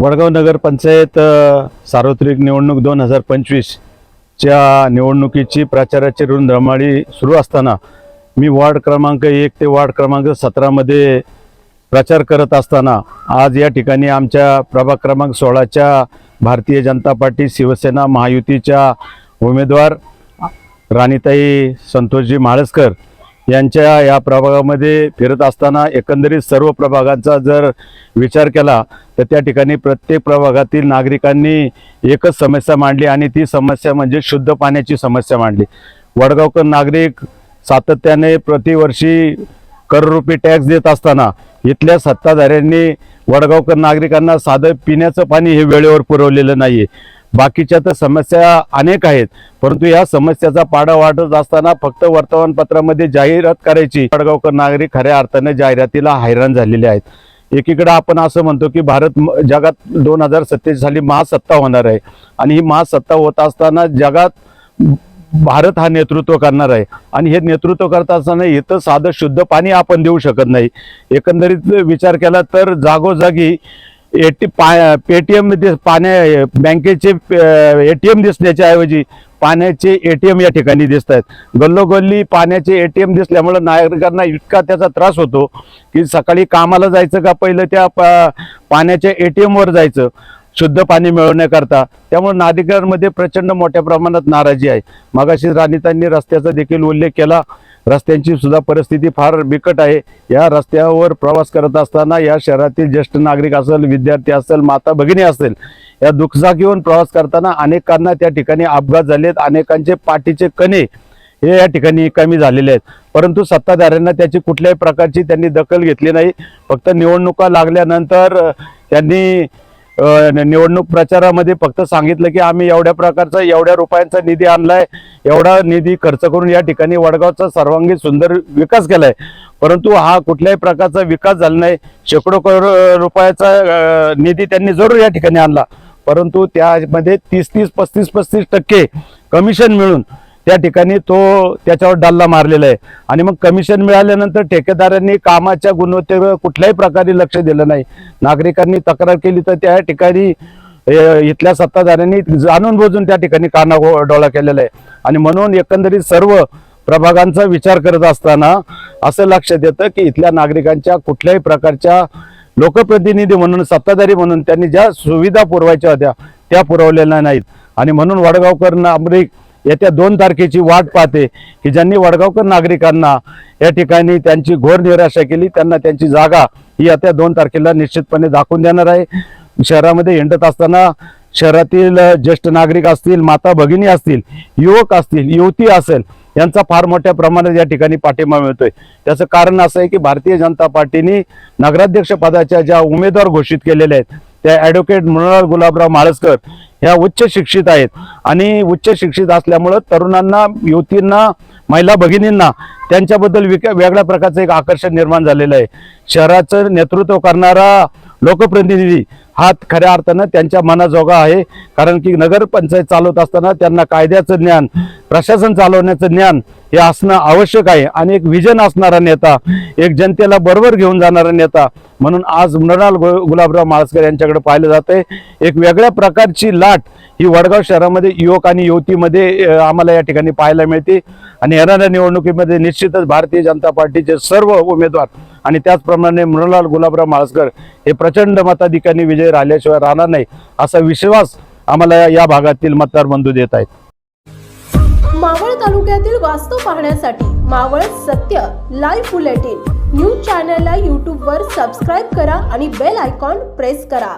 वडगाव नगरपंचायत सार्वत्रिक निवडणूक दोन हजार पंचवीसच्या निवडणुकीची प्रचाराची रुंधमाळी सुरू असताना मी वार्ड क्रमांक एक ते वार्ड क्रमांक सतरामध्ये प्रचार करत असताना आज या ठिकाणी आमच्या प्रभाग क्रमांक सोळाच्या भारतीय जनता पार्टी शिवसेना महायुतीच्या उमेदवार राणीताई संतोषजी माळसकर यांच्या या प्रभागामध्ये फिरत असताना एकंदरीत सर्व प्रभागांचा जर विचार केला तर त्या ठिकाणी प्रत्येक प्रभागातील नागरिकांनी एकच समस्या मांडली आणि ती समस्या म्हणजे शुद्ध पाण्याची समस्या मांडली. वडगावकर नागरिक सातत्याने प्रतिवर्षी कररूपी टॅक्स देत असताना इथल्या सत्ताधाऱ्यांनी वडगावकर नागरिकांना साधं पिण्याचं पाणी हे वेळेवर पुरवलेलं नाहीये. बाकीच्या तर समस्या अनेक आहेत. परंतु या समस्याचा पाडा वाढत असताना फक्त वर्तमानपत्रामध्ये जाहिरात करायची. वडगावकर नागरिक खऱ्या अर्थाने जाहिरातीला हैराण झालेले आहेत. एकीकडे आपण असं म्हणतो की भारत म- जगात दोन हजार सत्तेचाळीस साली महासत्ता होणार आहे. आणि ही महासत्ता होत असताना जगात भारत हा नेतृत्व करणार आहे. आणि हे नेतृत्व करत असताना इथं साधं शुद्ध पाणी आपण देऊ शकत नाही. एकंदरीत विचार केला तर जागोजागी एटी पा पेटीएम पाण्या बँकेचे एटीएम दिसण्याच्या ऐवजी पाण्याचे एटीएम या ठिकाणी दिसत आहेत गल्लोगल्ली पाण्याचे एटीएम दिसल्यामुळं नागरिकांना इतका त्याचा त्रास होतो की सकाळी कामाला जायचं का? पहिलं त्या पा- पाण्याच्या टी एमवर जायचं शुद्ध पाणी मिळवण्याकरता. त्यामुळे नागरिकांमध्ये प्रचंड मोठ्या प्रमाणात नाराजी आहे. मगाशी राणीतांनी रस्त्याचा देखील उल्लेख केला. रस्त्यांची सुद्धा परिस्थिती फार बिकट आहे. या रस्त्यावर प्रवास करत असताना या शहरातील ज्येष्ठ नागरिक असेल विद्यार्थी असेल माता भगिनी असेल या दुखजागीहून प्रवास करताना अनेकांना त्या ठिकाणी अपघात झालेत. अनेकांचे पाठीचे कणे हे या ठिकाणी कमी झालेले आहेत. परंतु सत्ताधाऱ्यांना त्याची कुठल्याही प्रकारची त्यांनी दखल घेतली नाही. फक्त निवडणुका लागल्यानंतर त्यांनी निवडणूक प्रचारामध्ये फक्त सांगितलं की आम्ही एवढ्या प्रकारचा एवढ्या रुपयांचा निधी आणलाय एवढा निधी खर्च करून या ठिकाणी वडगावचा सर्वांगीण सुंदर विकास केलाय. परंतु हा कुठल्याही प्रकारचा विकास झाला नाही. शेकडो करोड रुपयाचा निधी त्यांनी जरूर या ठिकाणी आणला. परंतु त्यामध्ये तीस तीस पस्तीस पस्तीस टक्के कमिशन मिळून त्या ठिकाणी तो त्याच्यावर डल्ला मारलेला आहे. आणि मग कमिशन मिळाल्यानंतर ठेकेदारांनी कामाच्या गुणवत्तेवर कुठल्याही प्रकारे लक्ष दिलं नाही. नागरिकांनी तक्रार केली तर त्या ठिकाणी इथल्या सत्ताधाऱ्यांनी जाणून बुजून त्या ठिकाणी काना डोळा केलेला आहे. आणि म्हणून एकंदरीत सर्व प्रभागांचा विचार करत असताना असं लक्षात येतं की इथल्या नागरिकांच्या कुठल्याही प्रकारच्या लोकप्रतिनिधी म्हणून सत्ताधारी म्हणून त्यांनी ज्या सुविधा पुरवायच्या होत्या त्या पुरवलेल्या नाहीत. आणि म्हणून वडगावकर नागरिक येत्या दोन तारखेची वाट पाहते की ज्यांनी वडगावकर नागरिकांना या ठिकाणी त्यांची घोर निराशा केली त्यांना त्यांची जागा ही येत्या दोन तारखेला निश्चितपणे दाखवून देणार आहे. शहरामध्ये हिंडत असताना शहरातील ज्येष्ठ नागरिक असतील माता भगिनी असतील युवक असतील युवती असेल यांचा फार मोठ्या प्रमाणात या ठिकाणी पाठिंबा मिळतोय. त्याचं कारण असं आहे की भारतीय जनता पार्टीने नगराध्यक्ष पदाच्या ज्या उमेदवार घोषित केलेल्या आहेत त्या ॲडव्होकेट मृणाल गुलाबराव माळसकर ह्या उच्च शिक्षित आहेत. आणि उच्च शिक्षित असल्यामुळं तरुणांना युवतींना महिला भगिनींना त्यांच्याबद्दल विक- वेगळ्या प्रकारचं एक आकर्षण निर्माण झालेलं आहे. शहराचं नेतृत्व करणारा लोकप्रतिनिधी हा खऱ्या अर्थानं त्यांच्या मनाजोगा आहे. कारण की नगरपंचायत चालवत असताना त्यांना कायद्याचं ज्ञान प्रशासन चालवण्याचं ज्ञान हे असणं आवश्यक आहे. आणि एक विजन असणारा नेता एक जनतेला बरोबर घेऊन जाणारा नेता म्हणून आज मृणाल गु- गुलाबराव माळसकर यांच्याकडे पाहिलं जातंय. एक वेगळ्या प्रकारची लाट ही वडगाव शहरामध्ये युवक आणि युवतीमध्ये आम्हाला या ठिकाणी पाहायला मिळते. आणि येणाऱ्या निवडणुकीमध्ये निश्चितच भारतीय जनता पार्टीचे सर्व उमेदवार आणि त्याचप्रमाणे मृणाल गुलाबराव माळसकर हे प्रचंड मताधिकांनी विजय राहिल्याशिवाय राहणार नाही असा विश्वास आम्हाला या भागातील मतदार बंधू देत आहेत. मावळ तालुक्यातील वास्तव पाहण्यासाठी मावळ सत्य लाईव्ह बुलेटिन न्यूज चॅनलला यूट्यूबवर सबस्क्राईब करा आणि बेल आयकॉन प्रेस करा.